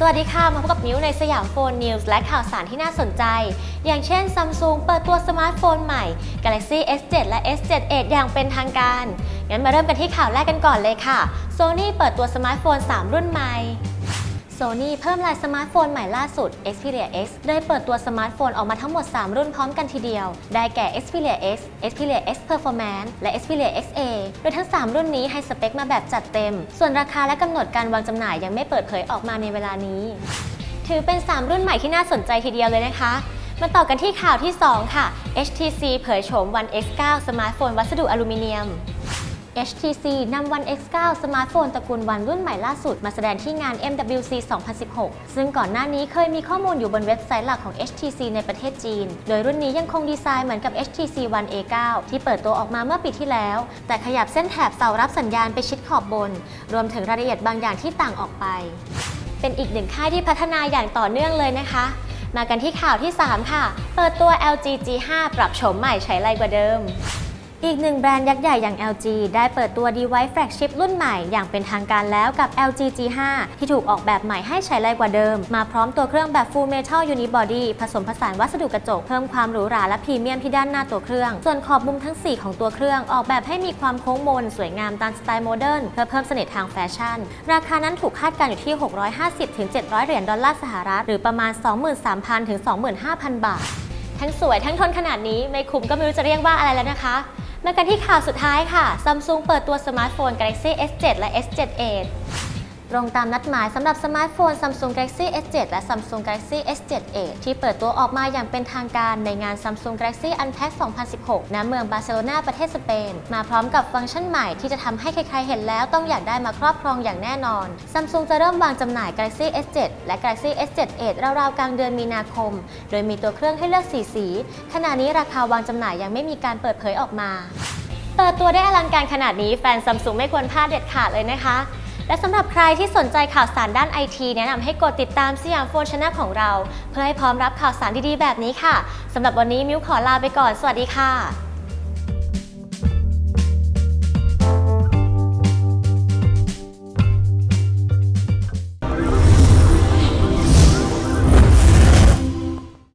สวัสดีค่ะ มาพบกับมิ้วในสยามโฟนนิวส์และข่าวสารที่น่าสนใจ อย่างเช่นซัมซุงเปิดตัวสมาร์ทโฟนใหม่ Galaxy S7 และ S7 Edge อย่างเป็นทางการ งั้นมาเริ่มกันที่ข่าวแรกกันก่อนเลยค่ะ Sony เปิดตัวสมาร์ทโฟน 3 รุ่นใหม่ Sony เพิ่มลายสมาร์ทโฟนใหม่ล่าสุด Xperia X โดยเปิดตัวสมาร์ทโฟนออกมาทั้งหมด 3 รุ่นพร้อมกันทีเดียว ได้แก่ Xperia X Xperia X Performance และ Xperia XA โดยทั้ง 3 รุ่นนี้ให้สเปคมาแบบจัดเต็ม ส่วนราคาและกำหนดการวางจำหน่ายยังไม่เปิดเผยออกมาในเวลานี้ ถือเป็น 3 รุ่นใหม่ที่น่าสนใจทีเดียวเลยนะคะมาต่อกันที่ข่าวที่ 2 ค่ะ HTC เผยโฉม One X9 สมาร์ทโฟนวัสดุอลูมิเนียม HTC นำ One X9 สมาร์ทโฟนตระกูลวันรุ่นใหม่ล่าสุดมาแสดงที่งาน MWC 2016 ซึ่งก่อนหน้านี้เคยมีข้อมูลอยู่บนเว็บไซต์หลักของ HTC ในประเทศจีน โดยรุ่นนี้ยังคงดีไซน์เหมือนกับ HTC One A9 ที่เปิดตัวออกมาเมื่อปีที่แล้ว แต่ขยับเส้นแถบเสารับสัญญาณไปชิดขอบบน รวมถึงรายละเอียดบางอย่างที่ต่างออกไป เป็นอีกหนึ่งค่ายที่พัฒนาอย่างต่อเนื่องเลยนะคะ มากันที่ข่าวที่ 3 ค่ะ เปิดตัว LG G5 ปรับโฉมใหม่ใช้ไรกว่าเดิม อีกหนึ่งแบรนด์ยักษ์ใหญ่อย่าง LG ได้เปิดตัว device flagship รุ่นใหม่อย่างเป็นทางการแล้วกับ LG G5 ที่ถูกออกแบบใหม่ให้ใช้ไรกว่าเดิม มาพร้อมตัวเครื่องแบบ full metal unibody ผสมผสานวัสดุกระจก เพิ่มความหรูหราและพรีเมียมที่ด้านหน้าตัวเครื่อง ส่วนขอบมุมทั้ง 4 ของตัวเครื่องออกแบบให้มีความโค้งมน สวยงามตามสไตล์โมเดิร์นเพื่อเพิ่มเสน่ห์ทางแฟชั่น ราคานั้นถูกคาดการณ์อยู่ที่ 650-700 เหรียญดอลลาร์สหรัฐหรือประมาณ 23,000-25,000 บาท ทั้งสวยทั้งทนขนาดนี้ไม่คุ้มก็ไม่รู้จะเรียกว่าอะไรแล้วนะคะ มากันที่ข่าวสุดท้ายค่ะซัมซุงเปิดตัวสมาร์ทโฟน Galaxy S7 และ S7 Edge ตรงตามนัดหมายสำหรับสมาร์ทโฟน Samsung Galaxy S7 และ Samsung Galaxy S7 Edge ที่เปิดตัวออกมาอย่างเป็นทางการในงาน Samsung Galaxy Unpacked 2016 ณ เมืองบาร์เซโลนาประเทศสเปน มาพร้อมกับฟังก์ชันใหม่ที่จะทำให้ใครๆ เห็นแล้วต้องอยากได้มาครอบครองอย่างแน่นอน Samsung จะเริ่มวางจำหน่าย Galaxy S7 และ Galaxy S7 Edge ราวๆ กลางเดือนมีนาคม โดยมีตัวเครื่องให้เลือกสีสี ขณะนี้ราคาวางจำหน่ายยังไม่มีการเปิดเผยออกมา เปิดตัวได้อลังการขนาดนี้แฟนซัมซุงไม่ควรพลาดเด็ดขาดเลยนะคะ และสำหรับใครที่สนใจข่าวสารด้านไอทีแนะนำให้กดติดตามสยามโฟนช n นลของเรา เพื่อให้พร้อมรับข่าวสารดีๆ แบบนี้ค่ะสำหรับวันนี้มิวขอลาไปก่อน สวัสดีค่ะ